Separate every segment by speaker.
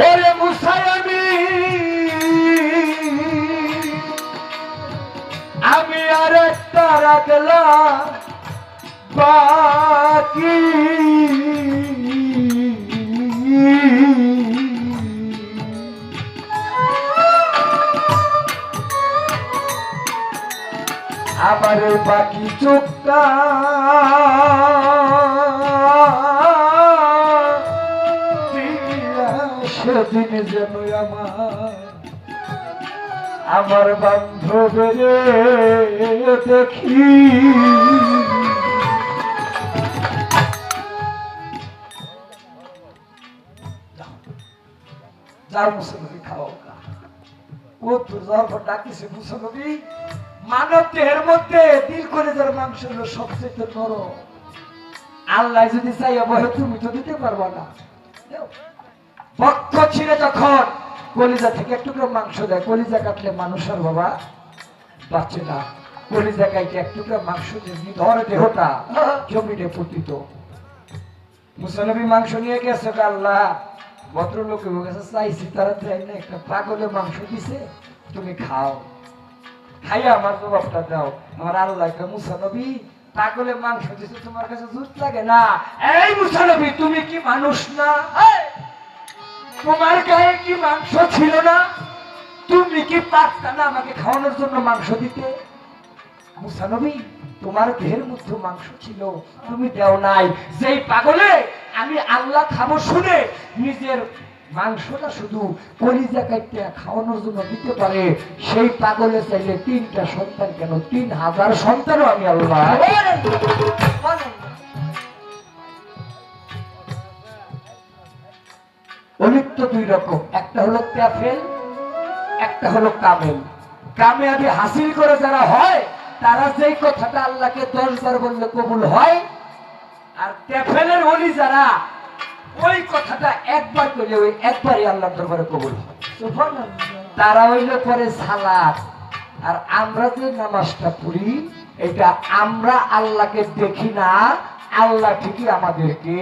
Speaker 1: ওরে মুসাই আমি আর একটা রাখলাম বাকি। আমার বাকি চোখটা সেদিন যেন আমার আমার দেখি। মুসলবি মানব মধ্যে করে যার সবচেয়ে আল্লাহ যদি চাই অবহে তুমি তো দিতে পারবা না। বক্ষ ছিঁড়ে যখন কলিজা থেকে একটু করে মাংস দেয়, কলিজা কাটলে মানুষ আর বাবা বাঁচে না। কলিজা কাইটে একটু করে মাংস দিয়ে ধরে দেহটা জমিনে পতিত। মুসলবি মাংস নিয়ে গেছে আল্লাহ। ভদ্রলোকের কাছে চাইছি তারা চাই না একটা পাগলে মাংস দিছে, তুমি খাও। খাইয়া আমার জবাবটা দাও। আমার আল্লাহ একটা মুসানবী পাগলে মাংস দিছে, তোমার কাছে জুত লাগে না। এই মুসানবী তুমি কি মানুষ না! তোমার গায়ে কি মাংস ছিল না? তুমি কি পারতা না আমাকে খাওয়ানোর জন্য মাংস দিতে? মুসানবী তোমার দেহের মধ্যে মাংস ছিল, তুমি দেও নাই। যেই পাগলে আমি আল্লাহ খাব শুনে নিজের মাংসটা শুধু কলিজা কাটতে খাওয়ানোর জন্য দিতে পারে, সেই পাগলে চাইলে তিনটা সন্তান কেন? তিন হাজার সন্তানও আমি আল্লাহ। তো দুই রকম। একটা হলো ক্যাফেল, একটা হলো কামেল। কামিয়াবি হাসিল করে যারা হয়, তারা যেই কথাটা আল্লাহকে দশ বার বললে কবুল হয়, আর ক্যাফেলের অলি যারা, ওই কথাটা একবার করলে ওই একবারই আল্লাহর দরবারে কবুল হয়। তারা হইলে পরে সালাদ। আর আমরা যে নামাজটা পড়ি, এটা আমরা আল্লাহকে দেখি না, আল্লাহ ঠিকই আমাদেরকে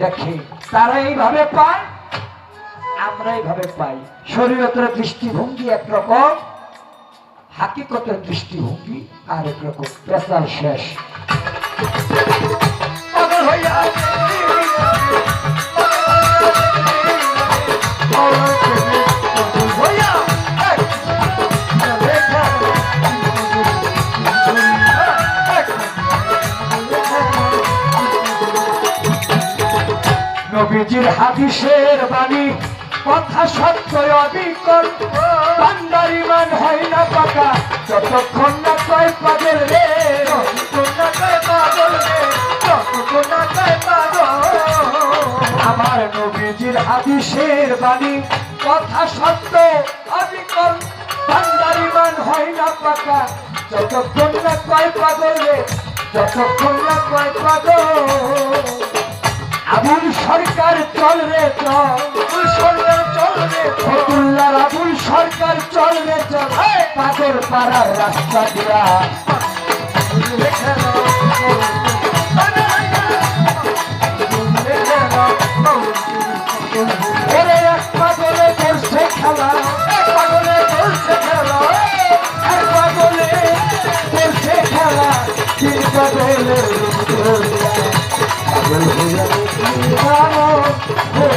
Speaker 1: দেখে। তারা এইভাবে পায় আমরা এইভাবে পাই। শরীয়তের দৃষ্টিভঙ্গি একরকম হাকিকতের দৃষ্টিভঙ্গি আর একরকম পেশার শেষ। নবীজির হাদিসের বাণী কথা সত্য বান্দার ইমান হয় না পাকা। যতক্ষণ না কয় পাগল রে না কয় পাগল রে না কয় পাগল। আমার নবীজির হাদিসের বাণী, কথা সত্য অবিকল বান্দার ইমান হয় না পাকা। যতক্ষণ না কয় পাগল রে, যতক্ষণ না কয় পাগল। আবুল সরকার চল রে চল সরকার চল রে ফতুল্লার আবুল সরকার চল রে চল পাগল পাড়ার রাস্তা দিয়া? ওরে